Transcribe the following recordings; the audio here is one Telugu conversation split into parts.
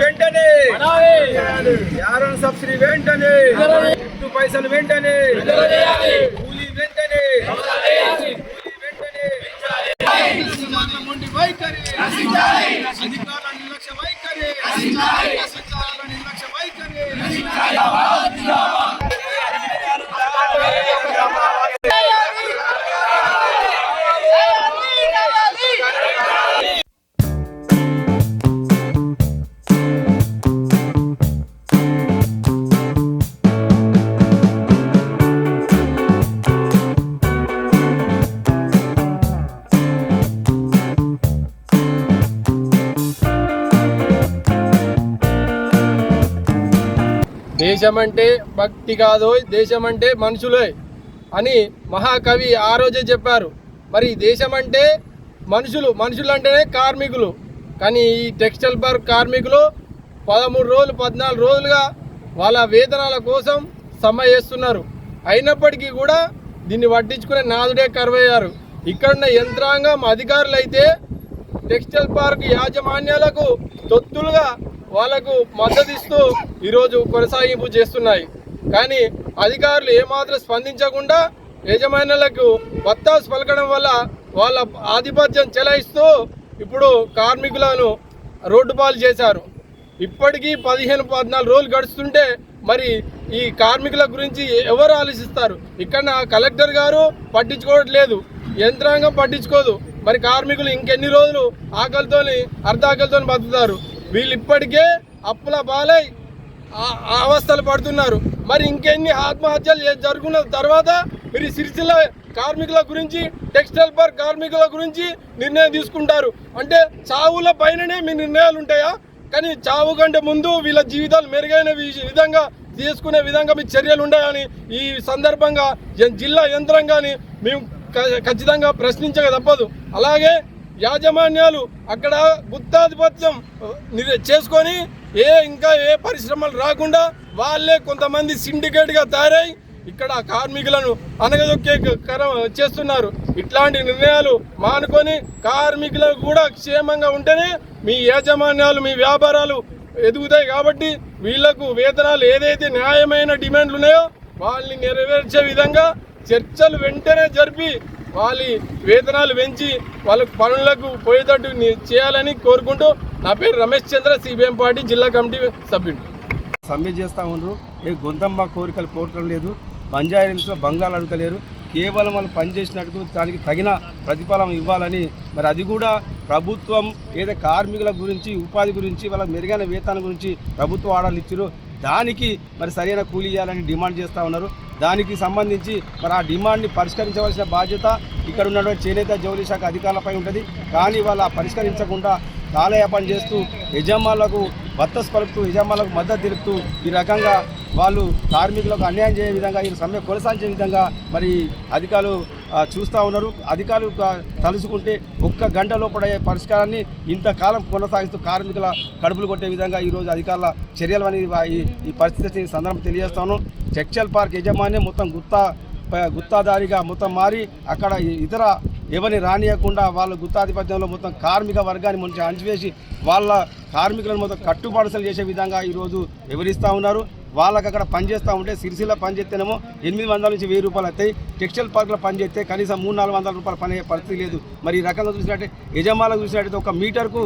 వెంటనే యారన్ సబ్సిడీ వెంటనే. ఇంటూ పైసలు వెంటనే కూలీ వెంటనే వెంటనే మొండి వైఖరి అధికారుల నిర్లక్ష్య వైఖరి దేశమంటే భక్తి కాదు దేశమంటే మనుషులే అని మహాకవి ఆ రోజే చెప్పారు. మరి దేశం అంటే మనుషులు మనుషులు అంటేనే కార్మికులు. కానీ ఈ టెక్స్టైల్ పార్క్ కార్మికులు పదమూడు రోజులు పద్నాలుగు రోజులుగా వాళ్ళ వేతనాల కోసం సమ్మె చేస్తున్నారు. అయినప్పటికీ కూడా దీన్ని పట్టించుకునే నాదుడే కరువయ్యారు. ఇక్కడున్న యంత్రాంగం అధికారులు అయితే టెక్స్టైల్ పార్క్ యాజమాన్యాలకు తొత్తులుగా వాళ్ళకు మద్దతిస్తూ ఈరోజు కొనసాగింపు చేస్తున్నాయి. కానీ అధికారులు ఏమాత్రం స్పందించకుండా యజమానులకు వత్తాసు పలకడం వల్ల వాళ్ళ ఆధిపత్యం చెలాయిస్తూ ఇప్పుడు కార్మికులను రోడ్డు పాలు చేశారు. ఇప్పటికీ పదిహేను పద్నాలుగు రోజులు గడుస్తుంటే మరి ఈ కార్మికుల గురించి ఎవరు ఆలోచిస్తారు? ఇక్కడ కలెక్టర్ గారు పట్టించుకోవట్లేదు. యంత్రాంగం పట్టించుకోదు. మరి కార్మికులు ఇంకెన్ని రోజులు ఆకలితోని అర్ధాకలితోని బతుకుతారు? వీళ్ళు ఇప్పటికే అప్పుల బాలై అవస్థలు పడుతున్నారు. మరి ఇంకెన్ని ఆత్మహత్యలు జరుగున్న తర్వాత మీరు సిరిసిల్ల కార్మికుల గురించి టెక్స్టైల్ పార్క్ కార్మికుల గురించి నిర్ణయం తీసుకుంటారు. అంటే చావుల పైననే మీ నిర్ణయాలు ఉంటాయా? కానీ చావు కంటే ముందు వీళ్ళ జీవితాలు మెరుగైన విధంగా తీసుకునే విధంగా మీ చర్యలు ఉండాలని ఈ సందర్భంగా జిల్లా యంత్రాంగాన్ని మేము ఖచ్చితంగా ప్రశ్నించక తప్పదు. అలాగే యాజమాన్యాలు అక్కడ గుత్తాధిపత్యం చేసుకొని ఏ ఇంకా ఏ పరిశ్రమలు రాకుండా వాళ్ళే కొంతమంది సిండికేట్గా తయారై ఇక్కడ కార్మికులను అనగదొక్కే చేస్తున్నారు. ఇట్లాంటి నిర్ణయాలు మానుకొని కార్మికులకు కూడా క్షేమంగా ఉంటేనే మీ యాజమాన్యాలు మీ వ్యాపారాలు ఎదుగుతాయి కాబట్టి వీళ్ళకు వేతనాలు ఏదైతే న్యాయమైన డిమాండ్లు ఉన్నాయో వాళ్ళని నెరవేర్చే విధంగా చర్చలు వెంటనే జరిపి వాళ్ళ వేతనాలు పెంచి వాళ్ళకు పనులకు పోయేటట్టు చేయాలని కోరుకుంటూ నా పేరు రమేష్ చంద్ర సిబిఎం పార్టీ జిల్లా కమిటీ సభ్యుడు. సమ్మె చేస్తూ ఉన్నారు ఏ గొంతమ్మ కోరికలు కోరటం లేదు. బంజాయిల్స్లో బంగాలు అడగలేరు కేవలం వాళ్ళు పనిచేసినట్టు దానికి తగిన ప్రతిఫలం ఇవ్వాలని మరి అది కూడా ప్రభుత్వం ఏదో కార్మికుల గురించి ఉపాధి గురించి వాళ్ళ మెరుగైన వేతనం గురించి ప్రభుత్వ ఆర్డర్లు ఇచ్చారు. దానికి మరి సరైన కూలీ ఇవ్వాలని డిమాండ్ చేస్తూ ఉన్నారు. దానికి సంబంధించి మరి ఆ డిమాండ్ని పరిష్కరించవలసిన బాధ్యత ఇక్కడ ఉన్నటువంటి చేనేత జౌలి శాఖ అధికారులపై ఉంటుంది. కానీ వాళ్ళు ఆ పరిష్కరించకుండా కాలయాపన చేస్తూ యజమానులకు బత్తస్ పలుకుతూ యజమానులకు మద్దతు తెలుపుతూ ఈ రకంగా వాళ్ళు కార్మికులకు అన్యాయం చేసే విధంగా ఈ సమ్మె కొనసాగించే విధంగా మరి అధికారులు చూస్తూ ఉన్నారు. అధికారులు తలుసుకుంటే తలుచుకుంటే ఒక్క గంట లోపడే అయ్యే పరిష్కారాన్ని ఇంతకాలం కొనసాగిస్తూ కార్మికుల కడుపులు కొట్టే విధంగా ఈరోజు అధికారుల చర్యలు అనేది ఈ పరిస్థితి సందర్భం తెలియజేస్తాను. టెక్స్టైల్ పార్క్ యజమాని మొత్తం గుత్తా గుత్తాదారిగా మొత్తం మారి అక్కడ ఇతర ఎవరిని రానియకుండా వాళ్ళ గుత్తాధిపత్యంలో మొత్తం కార్మిక వర్గాన్ని మంచి అంచివేసి వాళ్ళ కార్మికులను మొత్తం కట్టుబాటుసలు చేసే విధంగా ఈరోజు వివరిస్తూ ఉన్నారు. వాళ్ళకి అక్కడ పనిచేస్తూ ఉంటే సిరిసిల్ల పనిచేస్తేనేమో ఎనిమిది వందల నుంచి వెయ్యి రూపాయలు అవుతాయి టెక్స్టైల్ పార్క్లో పనిచేస్తే కనీసం మూడు నాలుగు వందల రూపాయలు పని అయ్యే పరిస్థితి లేదు. మరి ఈ రకంగా చూసినట్టే యజమానులకు చూసినట్టయితే ఒక మీటర్కు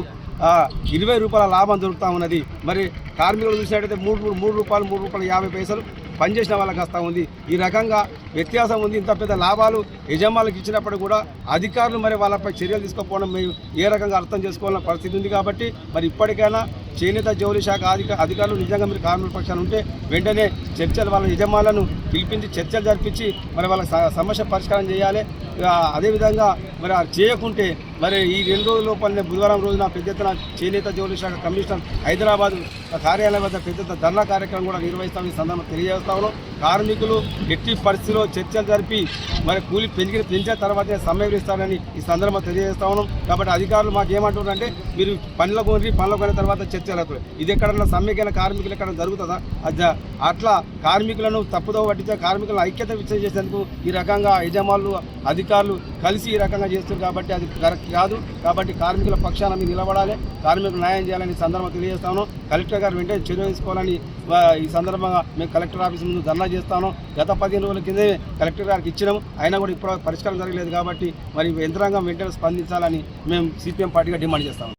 ఇరవై రూపాయల లాభం దొరుకుతూ ఉన్నది. మరి కార్మికులు చూసినట్టయితే మూడు మూడు మూడు రూపాయలు మూడు రూపాయలు యాభై పైసలు. పనిచేసిన వాళ్ళకి వస్తూ ఉంది. ఈ రకంగా వ్యత్యాసం ఉంది. ఇంత పెద్ద లాభాలు యజమానులకు ఇచ్చినప్పుడు కూడా అధికారులు మరి వాళ్ళపై చర్యలు తీసుకోకపోవడం మేము ఏ రకంగా అర్థం చేసుకోవాలన్న పరిస్థితి ఉంది కాబట్టి మరి ఇప్పటికైనా చేనేత జౌలి శాఖ అధిక అధికారులు నిజంగా మీరు కార్మిక పక్షాలు ఉంటే వెంటనే చర్చలు వాళ్ళ యజమానులను పిలిపించి చర్చలు జరిపించి మరి వాళ్ళ స- సమస్య పరిష్కారం చేయాలి. అదేవిధంగా మరి అది చేయకుంటే మరి ఈ రెండు రోజుల లోపలనే బుధవారం రోజున పెద్ద ఎత్తున చేనేత జౌలి శాఖ కమిషనర్ హైదరాబాద్ కార్యాలయం వద్ద పెద్ద ధర్నా కార్యక్రమం కూడా నిర్వహిస్తామని ఈ సందర్భంగా తెలియజేస్తా ఉన్నాం. కార్మికులు ఎట్టి పరిస్థితిలో చర్చలు జరిపి మరి కూలి పెరిగిన పెంచిన తర్వాతే సమ్మె ఈ సందర్భంగా తెలియజేస్తా ఉన్నాం. కాబట్టి అధికారులు మాకు ఏమంటున్నారంటే మీరు పనుల కొని పనుల కొని తర్వాత చర్చలు అవుతాయి ఇది ఎక్కడన్నా సమ్మెకైన కార్మికులు ఎక్కడ జరుగుతుందా? అది అట్లా కార్మికులను తప్పుదో పట్టించే కార్మికులను ఐక్యత విచ్చ చేసేందుకు ఈ రకంగా యజమానులు అధికారులు కలిసి ఈ రకంగా చేస్తున్నారు కాబట్టి అది కరెక్ట్ కాదు. కాబట్టి కార్మికుల పక్షాన మీరు నిలబడాలి కార్మికులు న్యాయం చేయాలని సందర్భంగా తెలియజేస్తాను కలెక్టర్ గారు వెంటనే చర్య తీసుకోవాలని ఈ సందర్భంగా మేము కలెక్టర్ ఆఫీస్ ముందు ధర్నా చేస్తాను గత పదిహేను రోజుల కిందే కలెక్టర్ గారికి ఇచ్చినాము. అయినా కూడా ఇప్పుడు పరిష్కారం జరగలేదు కాబట్టి మరి యంత్రాంగం వెంటనే స్పందించాలని మేము సిపిఎం పార్టీగా డిమాండ్ చేస్తాము.